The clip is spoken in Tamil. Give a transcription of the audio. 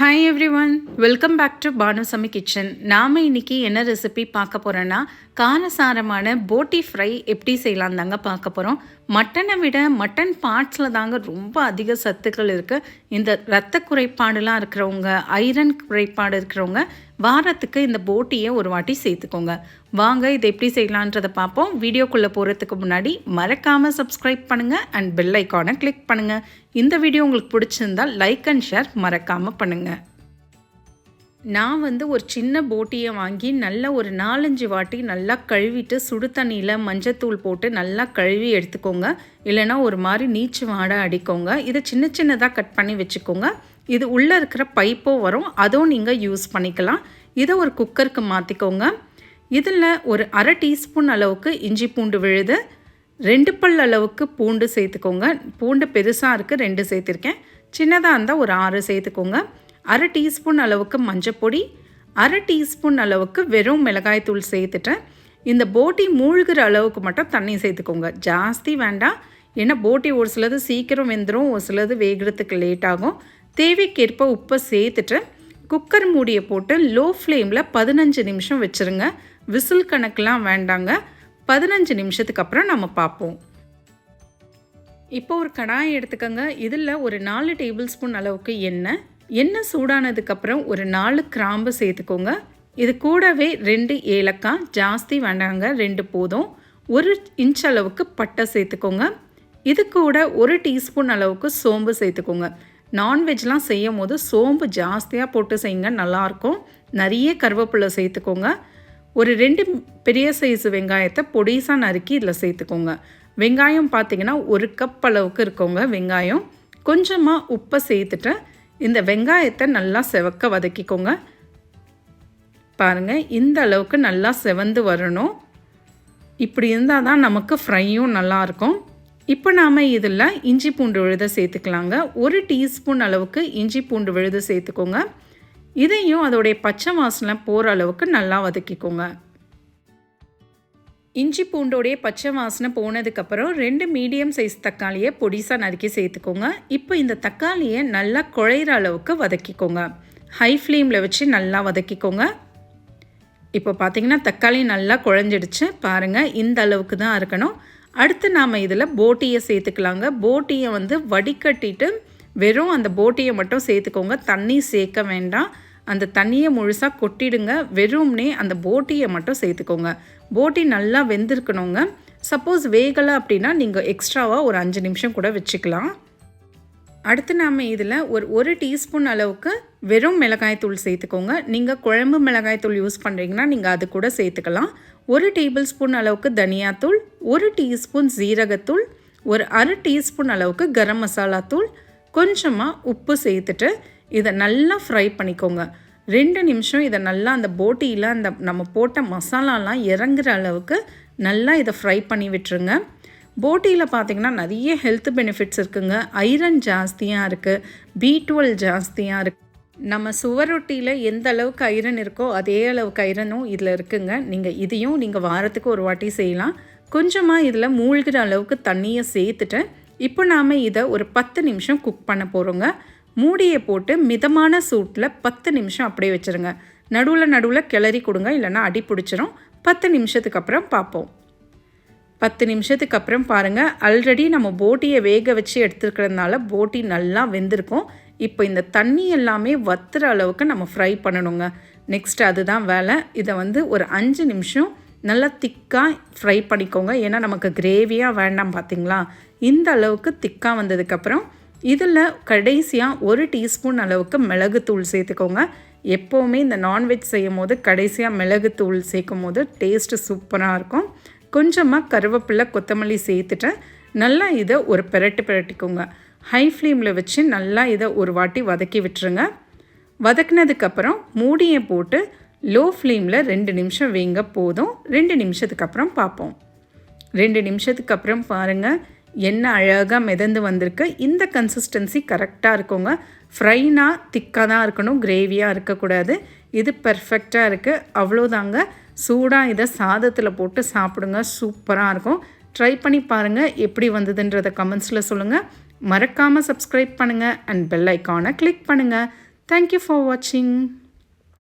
Hi everyone welcome back to Bhanusami kitchen நாம் இன்றைக்கி என்ன ரெசிபி பார்க்க போகிறோன்னா காரசாரமான போட்டி ஃப்ரை எப்படி செய்யலாம் தாங்க பார்க்க போகிறோம் மட்டனை விட மட்டன் பார்ட்ஸில் தாங்க ரொம்ப அதிக சத்துக்கள் இருக்குது இந்த இரத்த குறைபாடுலாம் இருக்கிறவங்க ஐரன் குறைபாடு இருக்கிறவங்க வாரத்துக்கு இந்த போட்டியை ஒரு வாட்டி சேர்த்துக்கோங்க. வாங்க இதை எப்படி செய்யலான்றதை பார்ப்போம். வீடியோக்குள்ளே போகிறதுக்கு முன்னாடி மறக்காமல் சப்ஸ்கிரைப் பண்ணுங்கள் அண்ட் பெல் ஐக்கானை கிளிக் பண்ணுங்கள் இந்த வீடியோ உங்களுக்கு பிடிச்சிருந்தால் லைக் அண்ட் ஷேர் மறக்காமல் பண்ணுங்கள் நான் வந்து ஒரு சின்ன போட்டியை வாங்கி நல்லா ஒரு நாலஞ்சு வாட்டி நல்லா கழுவிட்டு சுடு தண்ணியில் மஞ்சத்தூள் போட்டு நல்லா கழுவி எடுத்துக்கோங்க. இல்லைனா ஒரு மாதிரி நீச்சு வாடை அடிக்கோங்க. இதை சின்ன சின்னதாக கட் பண்ணி வச்சுக்கோங்க. இது உள்ளே இருக்கிற பைப்போ வரும். அதுவும் நீங்கள் யூஸ் பண்ணிக்கலாம். இதை ஒரு குக்கருக்கு மாற்றிக்கோங்க இதில் ஒரு அரை டீஸ்பூன் அளவுக்கு இஞ்சி பூண்டு விழுது ரெண்டு பல் அளவுக்கு பூண்டு சேர்த்துக்கோங்க. பூண்டு பெருசாக இருக்குது ரெண்டு சேர்த்துருக்கேன். சின்னதாக இருந்தால் ஒரு ஆறு சேர்த்துக்கோங்க. அரை டீஸ்பூன் அளவுக்கு மஞ்சப்பொடி அரை டீஸ்பூன் அளவுக்கு வெறும் மிளகாய்த்தூள் சேர்த்துட்டேன். இந்த போட்டி மூழ்கிற அளவுக்கு மட்டும் தண்ணி சேர்த்துக்கோங்க. ஜாஸ்தி வேண்டாம். ஏன்னா போட்டி ஒரு சிலது சீக்கிரம் வெந்துடும் ஒரு சிலது வேகிறதுக்கு லேட் ஆகும். தேவைக்கேற்ப உப்பை சேர்த்துட்டு குக்கர் மூடியை போட்டு லோ ஃப்ளேமில் பதினஞ்சு நிமிஷம் வச்சுருங்க. விசில் கணக்கெலாம் வேண்டாங்க. பதினஞ்சு நிமிஷத்துக்கு அப்புறம் நம்ம பார்ப்போம். இப்போ ஒரு கடாயை எடுத்துக்கோங்க. இதில் ஒரு நாலு டேபிள் ஸ்பூன் அளவுக்கு எண்ணெய். எண்ணெய் சூடானதுக்கப்புறம் ஒரு நாலு கிராம்பு சேர்த்துக்கோங்க. இது கூடவே ரெண்டு ஏலக்காய் ஜாஸ்தி வேண்டாங்க ரெண்டு போதும். ஒரு இன்ச் அளவுக்கு பட்டை சேர்த்துக்கோங்க. இது கூட ஒரு டீஸ்பூன் அளவுக்கு சோம்பு சேர்த்துக்கோங்க. நான்வெஜ்லாம் செய்யும் போது சோம்பு ஜாஸ்தியாக போட்டு செய்யுங்க நல்லாயிருக்கும். நிறைய கருவேப்பிலை சேர்த்துக்கோங்க. ஒரு ரெண்டு பெரிய சைஸ் வெங்காயத்தை பொடிசாக நறுக்கி இதில் சேர்த்துக்கோங்க. வெங்காயம் பார்த்திங்கன்னா ஒரு கப் அளவுக்கு இருக்கோங்க வெங்காயம். கொஞ்சமாக உப்பை சேர்த்துட்டு இந்த வெங்காயத்தை நல்லா செவக்க வதக்கிக்கோங்க. பாருங்கள் இந்த அளவுக்கு நல்லா செவந்து வரணும். இப்படி இருந்தால் தான் நமக்கு ஃப்ரையும் நல்லாயிருக்கும். இப்போ நாம் இதில் இஞ்சி பூண்டு விழுத சேர்த்துக்கலாங்க. ஒரு டீஸ்பூன் அளவுக்கு இஞ்சி பூண்டு விழுது சேர்த்துக்கோங்க. இதையும் அதோடைய பச்சை வாசனை போகிற அளவுக்கு நல்லா வதக்கிக்கோங்க. இஞ்சி பூண்டோடைய பச்சை வாசனை போனதுக்கப்புறம் ரெண்டு மீடியம் சைஸ் தக்காளியை பொடிசாக நறுக்கி சேர்த்துக்கோங்க. இப்போ இந்த தக்காளியை நல்லா குழையிற அளவுக்கு வதக்கிக்கோங்க. ஹை ஃப்ளேமில் வச்சு நல்லா வதக்கிக்கோங்க. இப்போ பார்த்தீங்கன்னா தக்காளி நல்லா குழஞ்சிடுச்சு. பாருங்கள் இந்த அளவுக்கு தான் இருக்கணும். அடுத்து நாம் இதில் போட்டியை சேர்த்துக்கலாங்க. போட்டியை வந்து வடிகட்டிட்டு வெறும் அந்த போட்டியை மட்டும் சேர்த்துக்கோங்க. தண்ணி சேர்க்க வேண்டாம். அந்த தண்ணியை முழுசாக கொட்டிடுங்க. வெறும்னே அந்த போட்டியை மட்டும் சேர்த்துக்கோங்க. போட்டி நல்லா வெந்திருக்கணுங்க. சப்போஸ் வேகலை அப்படின்னா நீங்கள் எக்ஸ்ட்ராவாக ஒரு அஞ்சு நிமிஷம் கூட வச்சுக்கலாம். அடுத்து நாம் இதில் ஒரு ஒரு டீஸ்பூன் அளவுக்கு வெறும் மிளகாய்த்தூள் சேர்த்துக்கோங்க. நீங்கள் குழம்பு மிளகாய்த்தூள் யூஸ் பண்ணுறீங்கன்னா நீங்கள் அது கூட சேர்த்துக்கலாம். ஒரு டேபிள் ஸ்பூன் அளவுக்கு தனியாத்தூள் ஒரு டீஸ்பூன் ஜீரகத்தூள் ஒரு அரை டீஸ்பூன் அளவுக்கு கரம் மசாலா தூள் கொஞ்சமாக உப்பு சேர்த்துட்டு இதை நல்லா ஃப்ரை பண்ணிக்கோங்க. ரெண்டு நிமிஷம் இதை நல்லா அந்த போட்டியில் அந்த நம்ம போட்ட மசாலாலாம் இறங்குற அளவுக்கு நல்லா இதை ஃப்ரை பண்ணி விட்டுருங்க. போட்டியில் பார்த்திங்கன்னா நிறைய ஹெல்த் பெனிஃபிட்ஸ் இருக்குங்க. ஐரன் ஜாஸ்தியாக இருக்குது பி டுவெல் ஜாஸ்தியாக இருக்குது நம்ம சுவரொட்டியில் எந்த அளவுக்கு ஐரன் இருக்கோ அதே அளவுக்கு ஐரனும் இதில் இருக்குங்க. நீங்கள் இதையும் நீங்கள் வாரத்துக்கு ஒரு வாட்டி செய்யலாம். கொஞ்சமாக இதில் மூழ்கிற அளவுக்கு தண்ணியை சேர்த்துட்டு இப்போ நாம் இதை ஒரு பத்து நிமிஷம் குக் பண்ண போகிறோங்க மூடியை போட்டு மிதமான சூட்டில் பத்து நிமிஷம் அப்படியே வச்சுருங்க. நடுவில் நடுவில் கிளறி கொடுங்க இல்லைன்னா அடி பிடிச்சிரும். பத்து நிமிஷத்துக்கு அப்புறம் பார்ப்போம். பத்து நிமிஷத்துக்கு அப்புறம் பாருங்கள் ஆல்ரெடி நம்ம போட்டியை வேக வச்சு எடுத்துருக்கிறதுனால போட்டி நல்லா வெந்திருக்கும். இப்போ இந்த தண்ணி எல்லாமே வத்துற அளவுக்கு நம்ம ஃப்ரை பண்ணணுங்க. நெக்ஸ்ட் அதுதான் வேலை. இதை வந்து ஒரு அஞ்சு நிமிஷம் நல்லா திக்காக ஃப்ரை பண்ணிக்கோங்க. ஏன்னா நமக்கு கிரேவியாக வேண்டாம் பார்த்தீங்களா இந்த அளவுக்கு திக்காக வந்ததுக்கப்புறம் இதில் கடைசியாக ஒரு டீஸ்பூன் அளவுக்கு மிளகுத்தூள் சேர்த்துக்கோங்க. எப்போவுமே இந்த நான்வெஜ் செய்யும் போது கடைசியாக மிளகுத்தூள் சேர்க்கும் போது டேஸ்ட்டு சூப்பராக இருக்கும். கொஞ்சமாக கருவேப்பிலை கொத்தமல்லி சேர்த்துட்டு நல்லா இதை ஒரு பெரட்டு பெரட்டிக்கோங்க. ஹை ஃப்ளேமில் வச்சு நல்லா இதை ஒரு வாட்டி வதக்கி விட்டுருங்க. வதக்கினதுக்கப்புறம் மூடியை போட்டு லோ ஃப்ளேமில் ரெண்டு நிமிஷம் வைங்க போதும். ரெண்டு நிமிஷத்துக்கு அப்புறம் பார்ப்போம். ரெண்டு நிமிஷத்துக்கு அப்புறம் பாருங்கள் என்ன அழகாக மிதந்து வந்திருக்கு. இந்த கன்சிஸ்டன்சி கரெக்டாக இருக்குங்க. ஃப்ரைனா திக்காக தான் இருக்கணும் கிரேவியாக இருக்கக்கூடாது. இது பர்ஃபெக்டாக இருக்குது அவ்வளோதாங்க சூடாக இதை சாதத்தில் போட்டு சாப்பிடுங்க. சூப்பராக இருக்கும். ட்ரை பண்ணி பாருங்கள் எப்படி வந்ததுன்றதை கமெண்ட்ஸில் சொல்லுங்கள் மறக்காமல் சப்ஸ்கிரைப் பண்ணுங்கள் அண்ட் பெல் ஐக்கானை கிளிக் பண்ணுங்கள் தேங்க்யூ ஃபார் வாட்சிங்